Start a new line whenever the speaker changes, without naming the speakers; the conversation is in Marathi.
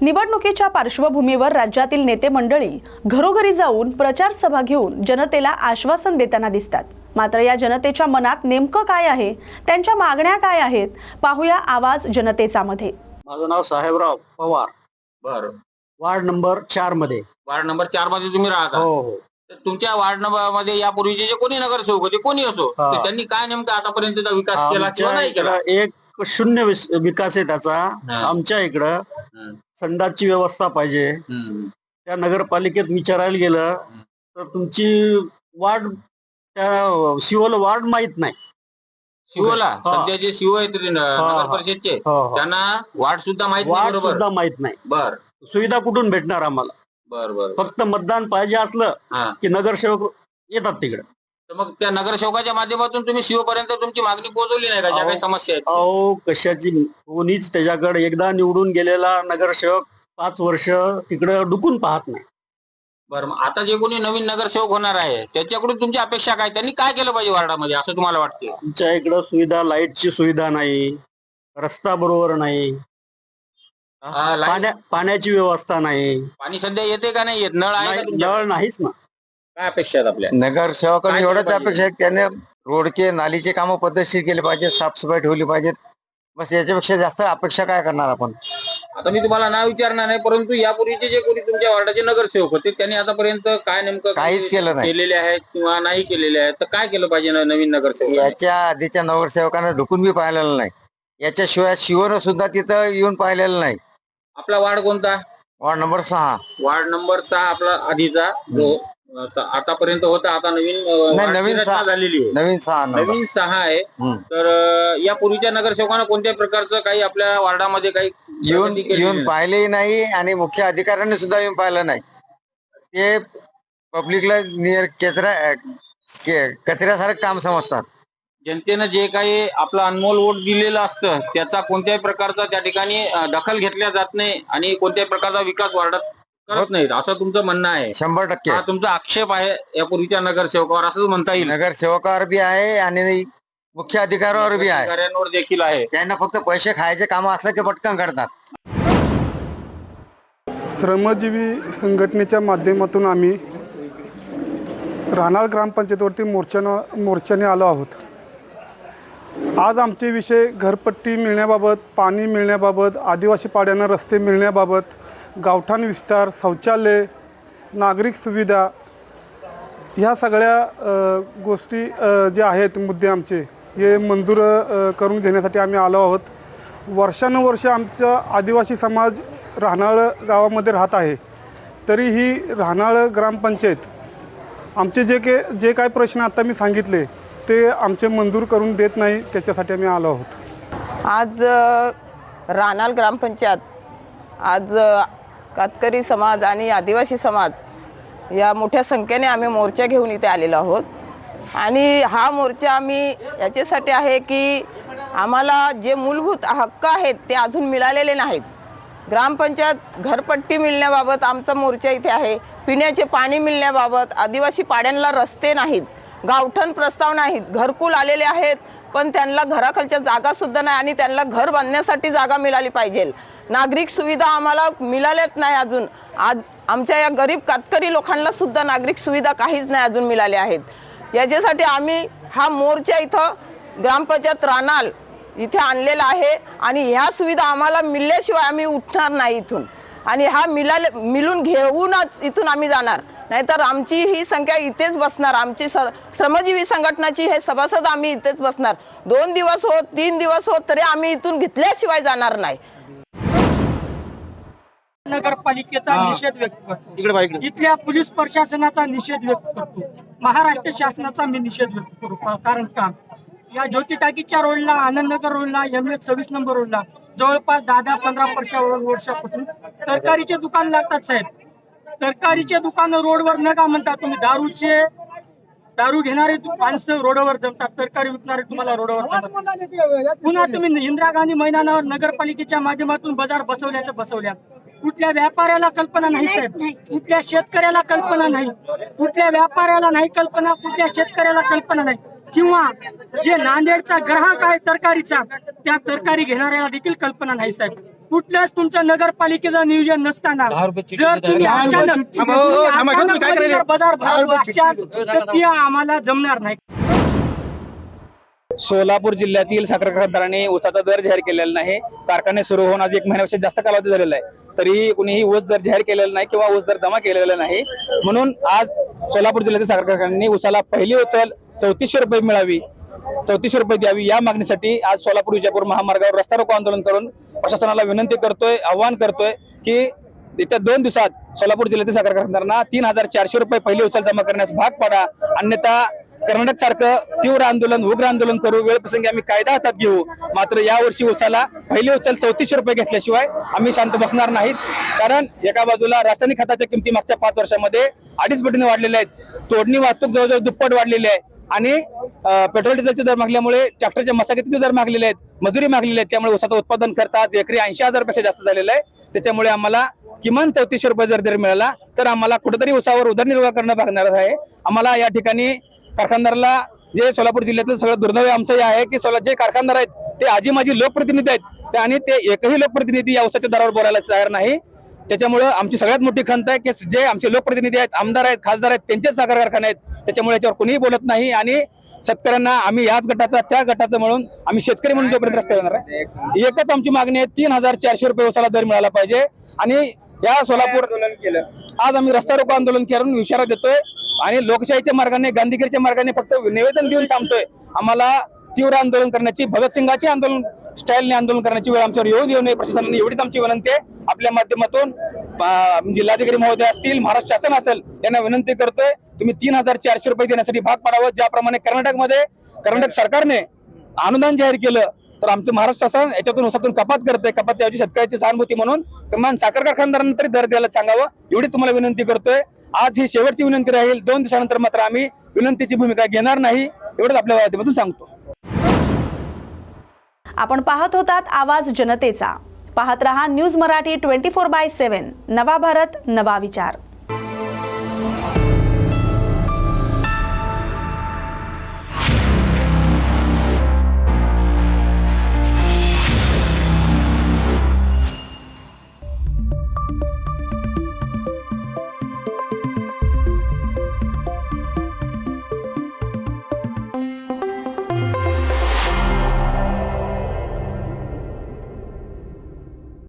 निवडणुकीच्या पार्श्वभूमीवर राज्यातील नेते मंडळी घरोघरी जाऊन प्रचार सभा घेऊन जनतेला आश्वासन देताना दिसतात. मात्र या जनतेच्या मनात नेमकं काय आहे? त्यांच्या मागण्या काय आहेत? पाहूया आवाज जनतेचा मध्ये.
माझं नाव साहेबराव पवार.
बर.
वार्ड नंबर चारमध्ये.
वार्ड नंबर चारमध्ये तुम्ही राहता.
हो हो.
तर तुमच्या वार्ड नंबरमध्ये यापूर्वीचे जे कोणी नगरसेवक होते कोणी असो
हा.
तर त्यांनी काय नेमकं आतापर्यंतचा विकास केला किंवा
आमच्या
नाही केला?
इकडं एक शून्य विस- विकास आहे त्याचा.
हा.
आमच्या इकडं संडासची व्यवस्था पाहिजे. त्या नगरपालिकेत विचारायला गेलं तर तुमची वार्ड त्या शिवल वार्ड माहीत नाही.
शिवला. सध्या जे शिव आहेत. नगर परिषदचे
हो, हो.
त्यांना वार्ड सुद्धा माहीत नाही
वार्ड
बरोबर?
सुद्धा माहीत नाही.
बर.
सुविधा कुठून भेटणार आम्हाला?
बर बर.
फक्त मतदान पाहिजे असलं
हा.
की नगरसेवक येतात तिकडे.
तर मग त्या नगरसेवकाच्या माध्यमातून तुम्ही शिवपर्यंत तुमची मागणी पोहोचवली नाही का? ज्या. काही समस्या आहेत.
अहो कशाची? कोणीच त्याच्याकडे एकदा निवडून गेलेला नगरसेवक पाच वर्ष तिकडे डुकून पाहत नाही.
बरं मग आता जे कोणी नवीन नगरसेवक होणार आहे त्याच्याकडून तुमची अपेक्षा काय? त्यांनी काय केलं पाहिजे वार्डामध्ये असं तुम्हाला वाटते
आमच्या इकडं सुविधा लाईटची सुविधा नाही रस्ता बरोबर नाही
हा, लाईट-
पाण्या पाण्याची व्यवस्था नाही.
पाणी सध्या येते का नाही? येत नळ आहे का
नाही,
तुमच्या
नळ नाहीच ना.
काय अपेक्षा आहेत आपल्या?
नगरसेवकांनी एवढंच? अपेक्षा आहे की त्याने रोडचे नालीचे कामं पद्धतशीर केले पाहिजेत साफसफाई ठेवली पाहिजेत. बस याच्यापेक्षा जास्त अपेक्षा काय करणार आपण?
आता मी तुम्हाला नाव विचारणार नाही परंतु यापूर्वीचे जे कोणी तुमच्या वार्डाचे नगरसेवक होते त्यांनी आतापर्यंत काय नेमकं
काहीच केलं नाही.
केलेले आहेत किंवा नाही केलेले आहेत? तर काय केलं पाहिजे न- नवीन नगरसेवक
याच्या आधीच्या नगरसेवकांना ढुकून बी पाहिलेलं नाही. याच्याशिवाय शिवनं सुद्धा तिथं येऊन पाहिलेलं नाही.
आपला वार्ड कोणता?
वॉर्ड नंबर सहा.
वार्ड नंबर सहा आपला आधीचा जो आतापर्यंत होता आता नवीन अं,
नाही,
वार्डची
नवीन
रचना
सहा.
झालेली आहे
नवीन सहा नंबर
नवीन सहा आहे
हम्म.
तर अं, या पूर्वीच्या नगरसेवकांना कोणत्याही प्रकारचं काही आपल्या वार्डामध्ये काही
येऊन
प्रगती केलेली
येऊन
नाही.
पाहिलेही नाही आणि मुख्य अधिकाऱ्यांनी सुद्धा येऊन पाहिलं नाही ते पब्लिकला नियर कचरा के- कचऱ्यासारखं काम समजतात
जनतेनं जे काही आपलं अनमोल वोट दिलेलं असतं त्याचा कोणत्याही प्रकारचा त्या ठिकाणी अं, दखल घेतल्या जात नाही आणि कोणत्याही प्रकारचा विकास वाढत करत नाहीत असं तुमचं म्हणणं आहे.
शंभर टक्के.
हा तुमचा आक्षेप आहे या पूर्वीच्या नगरसेवकावर असं म्हणता येईल.
नगरसेवकावर बी आहे आणि मुख्य अधिकाऱ्यावर बी आहे.
अधिकाऱ्यांवर देखील आहे.
त्यांना फक्त पैसे खायचे काम असलं की पटकन करतात.
श्रमजीवी संघटनेच्या माध्यमातून आम्ही रानाळ ग्रामपंचायतीवरती मोर्चानं मोर्चाने आलो आहोत. आज आमचे विषय घरपट्टी मिळण्याबाबत पाणी मिळण्याबाबत आदिवासी पाड्यांना रस्ते मिळण्याबाबत गावठाण विस्तार शौचालय नागरिक सुविधा ह्या सगळ्या गोष्टी जे आहेत मुद्दे आमचे हे मंजूर करून घेण्यासाठी आम्ही आलो आहोत. वर्षानुवर्ष आमचा आदिवासी समाज राहणाळ गावामध्ये राहत आहे. तरीही राहणाळ ग्रामपंचायत आमचे जे के जे काय प्रश्न आता मी सांगितले ते आमचे मंजूर करून देत नाही त्याच्यासाठी आम्ही आलो आहोत.
आज राहणाळ ग्रामपंचायत आज कातकरी समाज आणि आदिवासी समाज या मोठ्या संख्येने आम्ही मोर्चा घेऊन इथे आलेलो आहोत. आणि हा मोर्चा आम्ही याच्यासाठी आहे की आम्हाला जे मूलभूत हक्क आहेत ते अजून मिळालेले नाहीत. ग्रामपंचायत घरपट्टी मिळण्याबाबत आमचा मोर्चा इथे आहे. पिण्याचे पाणी मिळण्याबाबत आदिवासी पाड्यांना रस्ते नाहीत. गावठण प्रस्ताव नाहीत. घरकुल आलेले आहेत पण त्यांना घराखालच्या जागासुद्धा नाही आणि त्यांना घर बांधण्यासाठी जागा मिळाली पाहिजे. नागरिक सुविधा आम्हाला मिळाल्याच नाही अजून. आज आमच्या या गरीब कातकरी लोकांना सुद्धा नागरिक सुविधा काहीच नाही अजून मिळाल्या आहेत. याच्यासाठी आम्ही हा मोर्चा इथं ग्रामपंचायत रानाल इथे आणलेला आहे आणि ह्या सुविधा आम्हाला मिळल्याशिवाय आम्ही उठणार नाही इथून. आणि हा मिळाले मिळून घेऊनच इथून आम्ही जाणार. नाहीतर आमची ही संख्या इथेच बसणार. आमची सर श्रमजीवी संघटनाची हे सभासद आम्ही इथेच बसणार. दोन दिवस होत तीन दिवस होत तरी आम्ही इथून घेतल्याशिवाय जाणार नाही.
नगरपालिकेचा निषेध व्यक्त करतो. इथल्या पोलीस प्रशासनाचा निषेध व्यक्त करतो. महाराष्ट्र शासनाचा मी निषेध व्यक्त करू का- कारण का? या ज्योती टाकीच्या रोडला आनंदनगर रोडला एम एस सव्वीस नंबर रोडला जवळपास दहा दहा पंधरा वर्षा वर्षापासून तरकारीचे दुकान लागतात साहेब. तरकारीचे दुकान रोडवर नका म्हणता तुम्ही दारूचे दारू घेणारे माणसं रोडवर जमतात तरकारी विकणारे तुम्हाला रोडवर जमतात. पुन्हा तुम्ही इंदिरा गांधी मैदानावर नगरपालिकेच्या माध्यमातून बाजार बसवल्या तर बसवल्या कुठल्या व्यापाऱ्याला कल्पना नाही साहेब. कुठल्या शेतकऱ्याला कल्पना नाही. कुठल्या व्यापाऱ्याला नाही कल्पना कुठल्या शेतकऱ्याला कल्पना नाही. किंवा जे नांदेडचा ग्राहक आहे तरकारीचा त्या तरकारी घेणाऱ्याला देखील कल्पना नाही साहेब. कुठल्याच तुमच्या नगरपालिकेचं नियोजन नसताना जर तुम्ही अचानक बाजार भरवू असाल, तर ती आम्हाला जमणार नाही.
सोलापूर जिल्ह्यातील साखर कारखानदारांनी ऊसाचा दर जाहीर केलेला नाही. कारखाने सुरू होऊन आज एक महिन्यापेक्षा जास्त कालावधी झालेला आहे. तरी कुणीही ऊस दर जाहीर केलेला नाही किंवा ऊस दर जमा केलेला नाही म्हणून आज सोलापूर जिल्ह्यातील साखर कारखान्यांनी ऊसाला पहिली उचल चौतीसशे रुपये मिळावी चौतीसशे रुपये द्यावी या मागणीसाठी आज सोलापूर विजापूर महामार्गावर रस्ता रोको आंदोलन करून प्रशासनाला विनंती करतोय आव्हान करतोय की येत्या दोन दिवसात सोलापूर जिल्ह्यातील साखर कारखानदारांना तीन हजार चारशे रुपये पहिली उचल जमा करण्यास भाग पाडा. अन्यथा कर्नाटक सारखं तीव्र आंदोलन उग्र आंदोलन करू वेळ प्रसंगी आम्ही कायदा हातात घेऊ. मात्र या वर्षी उसाला पहिली उचल चौतीसशे रुपये घेतल्याशिवाय आम्ही शांत बसणार नाहीत. कारण एका बाजूला रासायनिक खताच्या किमती मागच्या पाच वर्षामध्ये अडीच पटीने वाढलेल्या आहेत. तोडणी वाहतूक जवळजवळ दुप्पट वाढलेली आहे. आणि पेट्रोल डिझेलचे दर मागल्यामुळे ट्रॅक्टरच्या मशागतीचे दर मागलेले आहेत. मजुरी मागलेली आहेत. त्यामुळे उसाचं उत्पादन खर्च आज एकरी ऐंशी हजारपेक्षा जास्त झालेला आहे. त्याच्यामुळे आम्हाला किमान चौतीसशे रुपये जर दर मिळाला तर आम्हाला कुठेतरी उसावर उदरनिर्वाह करणं भागणार आहे. आम्हाला या ठिकाणी कारखानदाराला जे सोलापूर जिल्ह्यातील सगळं दुर्दैव आमचं हे आहे की सोला जे कारखानदार आहेत ते आजी माझी लोकप्रतिनिधी आहेत ते- आणि ते एकही लोकप्रतिनिधी या उसाच्या दरावर बोलायला तयार नाही. त्याच्यामुळं आमची सगळ्यात मोठी खंत आहे की जे आमचे लोकप्रतिनिधी आहेत आमदार आहेत खासदार आहेत त्यांचेच साखर कारखाने आहेत त्याच्यामुळे याच्यावर कोणीही बोलत नाही आणि शेतकऱ्यांना आम्ही याच गटाचा त्या गटाचं म्हणून आम्ही शेतकरी म्हणून जोपर्यंत रस्त्यावर येणार आहे एकच आमची मागणी आहे तीन हजार चारशे रुपये उसाला दर मिळाला पाहिजे. आणि या सोलापूर आज आम्ही रस्ता रोको आंदोलन करून इशारा देतोय. आणि लोकशाहीच्या मार्गाने गांधीगिरीच्या मार्गाने फक्त निवेदन देऊन थांबतोय. आम्हाला तीव्र आंदोलन करण्याची भगतसिंगाची आंदोलन स्टाईलने आंदोलन करण्याची वेळ आमच्यावर येऊ देऊ नये. प्रशासनाने एवढीच आमची विनंती आहे. आपल्या माध्यमातून जिल्हाधिकारी महोदय असतील महाराष्ट्र शासन असेल यांना विनंती करतोय तुम्ही तीन हजार चारशे रुपये देण्यासाठी भाग पाडावं. ज्याप्रमाणे कर्नाटकमध्ये कर्नाटक सरकारने अनुदान जाहीर केलं तर आमचं महाराष्ट्र शासन याच्यातून उसातून कपात करतोय. कपात याची शेतकऱ्याची सहानुभूती म्हणून किमान साखर कारखानदारांना तरी दर द्यायला सांगावं. एवढी तुम्हाला विनंती करतोय. आज ही शेवटची विनंती राहील. दोन दिवसानंतर मात्र आम्ही विनंतीची भूमिका घेणार नाही एवढंच आपल्या माध्यमातून सांगतो.
आपण पाहत होतात आवाज जनतेचा. पाहत रहा news Marathi twenty four by seven. नवा भारत नवा विचार.